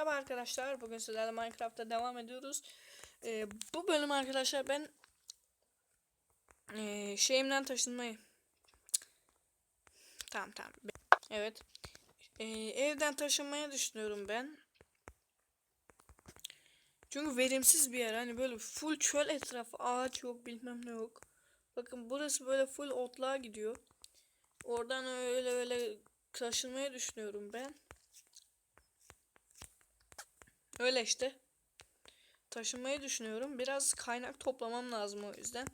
Merhaba arkadaşlar. Bugün sizlerle Minecraft'ta devam ediyoruz. Ee, bu bölüm arkadaşlar ben ee, şeyimden taşınmayı Tamam tamam. Evet. Ee, evden taşınmayı düşünüyorum ben. Çünkü verimsiz bir yer. Hani böyle full çöl etrafı. Ağaç yok bilmem ne yok. Bakın burası böyle full otluğa gidiyor. Oradan öyle öyle taşınmayı düşünüyorum ben. Öyle işte. Taşınmayı düşünüyorum. Biraz kaynak toplamam lazım o yüzden.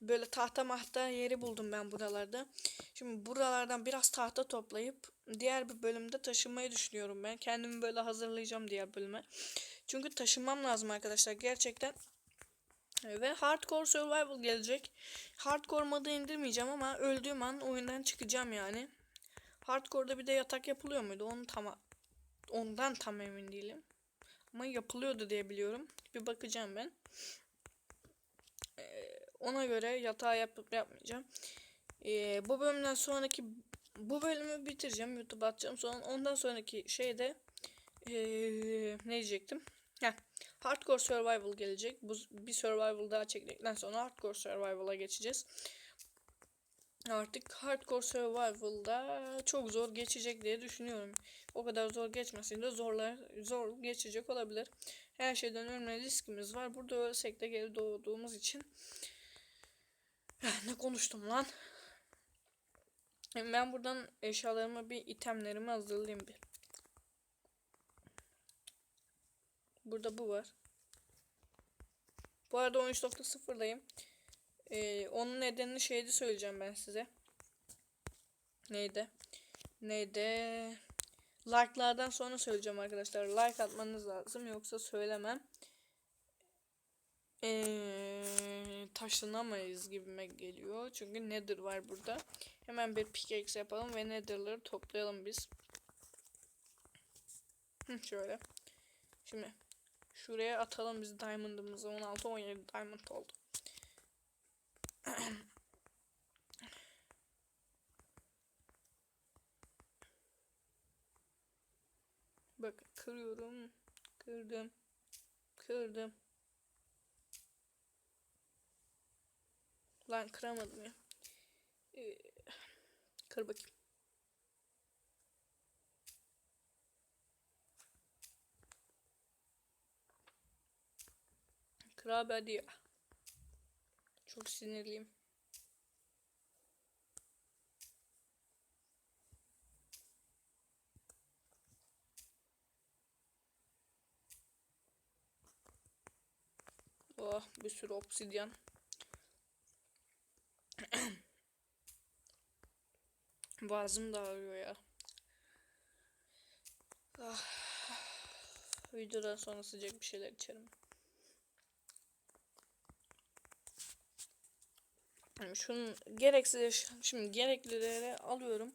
Böyle tahta mahta yeri buldum ben buralarda. Şimdi buralardan biraz tahta toplayıp diğer bir bölümde taşınmayı düşünüyorum ben. Kendimi böyle hazırlayacağım diğer bölüme. Çünkü taşınmam lazım arkadaşlar gerçekten. Ve Hardcore Survival gelecek. Hardcore modu indirmeyeceğim ama öldüğüm an oyundan çıkacağım yani. Hardcore'da bir de yatak yapılıyor muydu? Onu tam ondan tam emin değilim. Ama yapılıyordu diye biliyorum. Bir bakacağım ben. Ee, ona göre yatağı yapıp yapmayacağım. Ee, bu bölümden sonraki bu bölümü bitireceğim. YouTube atacağım. Sonra ondan sonraki şeyde ee, ne diyecektim? Heh, Hardcore Survival gelecek. Bu bir survival daha çektikten sonra Hardcore Survival'a geçeceğiz. Artık Hardcore Survival'da çok zor geçecek diye düşünüyorum. O kadar zor geçmesin de zorlar zor geçecek olabilir. Her şeyden ölme riskimiz var. Burada ölsek de geri doğduğumuz için ne konuştum lan? Ben buradan eşyalarımı bir itemlerimi hazırlayayım bir. Burada bu var. Bu arada 13.0'dayım. Ee, onun nedenini şeydi söyleyeceğim ben size. Neydi? Neydi? Like'lardan sonra söyleyeceğim arkadaşlar. Like atmanız lazım yoksa söylemem. Ee, taşınamayız gibime geliyor. Çünkü Nether var burada. Hemen bir pickaxe yapalım ve Nether'ları toplayalım biz. Şöyle. Şimdi şuraya atalım biz diamond'ımızı. 16 17 diamond oldu. Bak kırıyorum. Kırdım. Kırdım. Lan kıramadım ya. Ee, kır bakayım. Kır ya. Çok sinirliyim. Oh bir sürü obsidyen. Boğazım da ağrıyor ya. Ah. Videodan sonra sıcak bir şeyler içerim. Yani şunun gereksiz şimdi gereklileri alıyorum.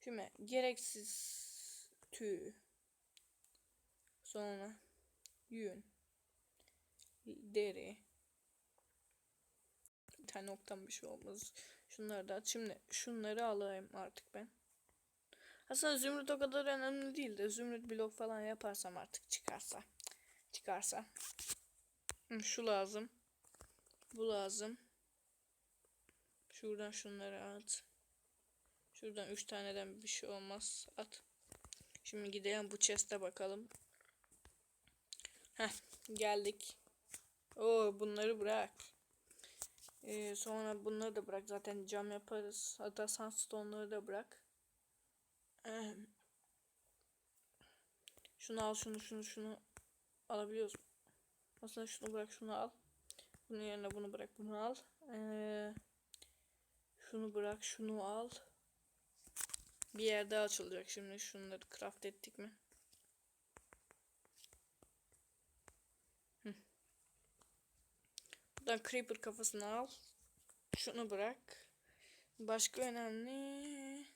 Şimdi gereksiz tüy. Sonra yün. Deri. Bir tane oktan bir şey olmaz. Şunları da şimdi şunları alayım artık ben. Aslında zümrüt o kadar önemli değil de zümrüt blok falan yaparsam artık çıkarsa. Çıkarsa. Şu lazım. Bu lazım. Şuradan şunları at. Şuradan 3 taneden bir şey olmaz. At. Şimdi gidelim bu chest'e bakalım. Heh geldik. Oo bunları bırak. Ee, sonra bunları da bırak. Zaten cam yaparız. Hatta sandstone'ları da bırak. Ee, şunu al şunu şunu şunu alabiliyoruz. Aslında şunu bırak şunu al. Bunun yerine bunu bırak bunu al. Eee şunu bırak, şunu al. Bir yerde açılacak şimdi. Şunları craft ettik mi? Buradan creeper kafasını al. Şunu bırak. Başka önemli.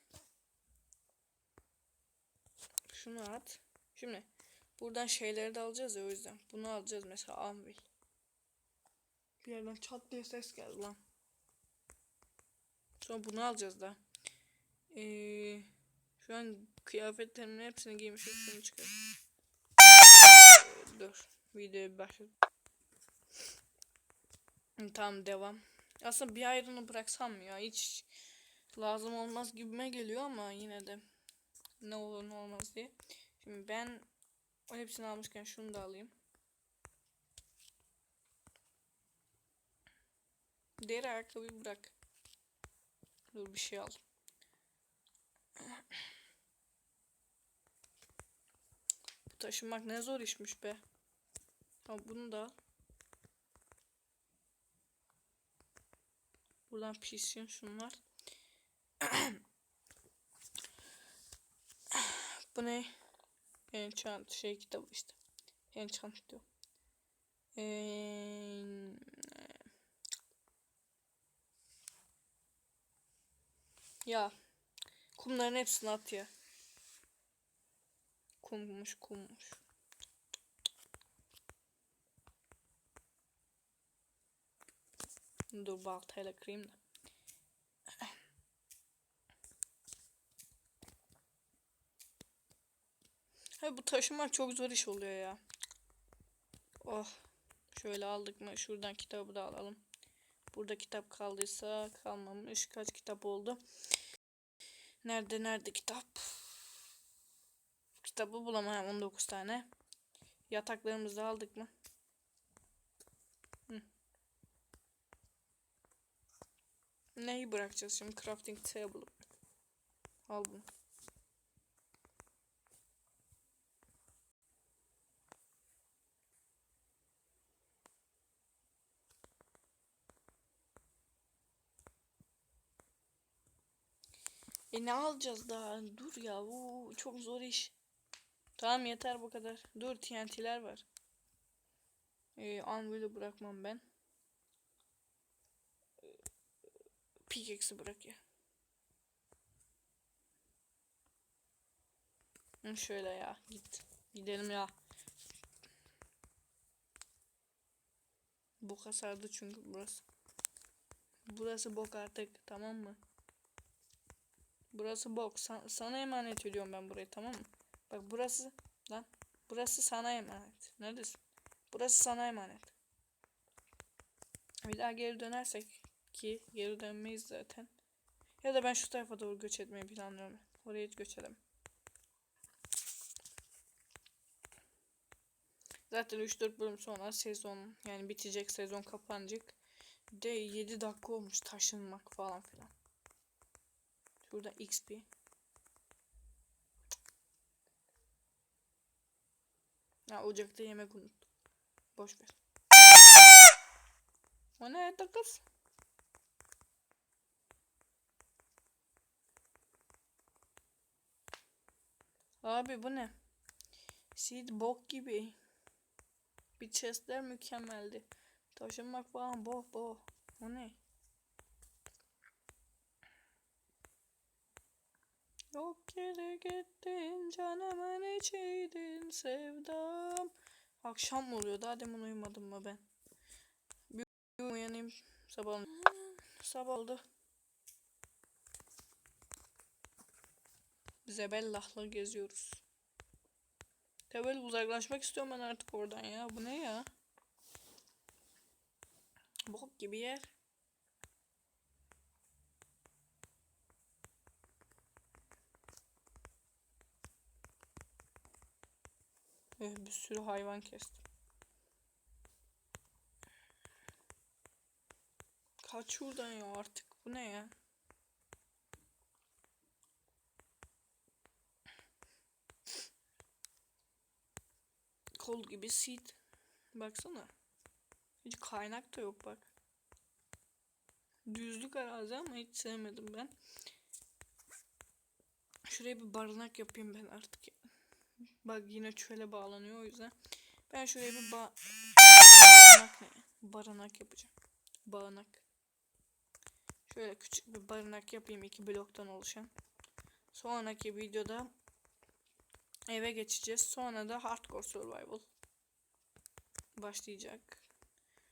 Şunu at. Şimdi buradan şeyleri de alacağız ya o yüzden. Bunu alacağız mesela anvil. Bir yerden çat diye ses geldi lan. Sonra bunu alacağız da. Ee, şu an kıyafetlerimin hepsini giymişim. Şunu çıkar. Dur. Videoya. Hı, Tamam devam. Aslında bir ayrını bıraksam ya hiç lazım olmaz gibime geliyor ama yine de ne olur ne olmaz diye. Şimdi ben o hepsini almışken şunu da alayım. Deri ayakkabıyı bırak. Dur bir şey al. Bu taşınmak ne zor işmiş be. Ha bunu da. Buradan pişsin şunlar. Bu ne? Enchant şey kitabı işte. Enchant diyor. Ee, ya kumların hepsini at ya. Kummuş kummuş. Dur baltayla kırayım da. Hayır bu taşımak çok zor iş oluyor ya. Oh. Şöyle aldık mı? Şuradan kitabı da alalım. Burada kitap kaldıysa kalmamış. Kaç kitap oldu? Nerede nerede kitap? Kitabı bulamam 19 tane. Yataklarımızı aldık mı? Hı. Neyi bırakacağız şimdi? Crafting table. Al bunu. E ne alacağız daha? Dur ya. Oo, çok zor iş. Tamam yeter bu kadar. Dur TNT'ler var. Ee, Anvil'i bırakmam ben. Pickaxe'i bırak ya. Şöyle ya git. Gidelim ya. Boka sardı çünkü burası. Burası bok artık tamam mı? Burası bok. Sa- sana emanet ediyorum ben burayı tamam mı? Bak burası lan. Burası sana emanet. Neredesin? Burası sana emanet. Bir daha geri dönersek ki geri dönmeyiz zaten. Ya da ben şu tarafa doğru göç etmeyi planlıyorum. Oraya göç edemem. Zaten 3-4 bölüm sonra sezon yani bitecek sezon kapanacak. De 7 dakika olmuş taşınmak falan filan. Şurada XP. Ha ocakta yemek unuttum. Boş ver. O ne kız? Abi bu ne? Seed bok gibi. Bir chestler mükemmeldi. Taşınmak falan boh boh. O ne? Yok yere gittin canımın içiydin sevdam. Akşam mı oluyor? Daha demin uyumadım mı ben? Bir uyanayım sabah. Sabah oldu. Zebellah'la geziyoruz. Tabii uzaklaşmak istiyorum ben artık oradan ya. Bu ne ya? Bok gibi yer. Bir sürü hayvan kestim. Kaç şuradan ya artık. Bu ne ya? Kol gibi seed. Baksana. Hiç kaynak da yok bak. Düzlük arazi ama hiç sevmedim ben. Şuraya bir barınak yapayım ben artık. Bak yine çöle bağlanıyor o yüzden. Ben şuraya bir ba barınak ne? Barınak yapacağım. Bağınak. Şöyle küçük bir barınak yapayım iki bloktan oluşan. Sonraki videoda eve geçeceğiz. Sonra da hardcore survival başlayacak.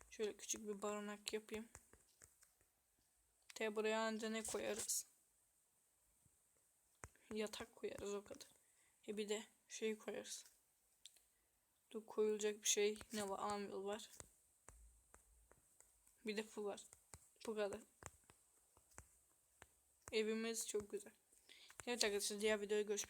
Şöyle küçük bir barınak yapayım. Te buraya anca ne koyarız? Yatak koyarız o kadar. E bir de şeyi koyarız. Dur koyulacak bir şey ne var? Anvil var. Bir de bu var. Bu kadar. Evimiz çok güzel. Evet arkadaşlar diğer videoda görüşmek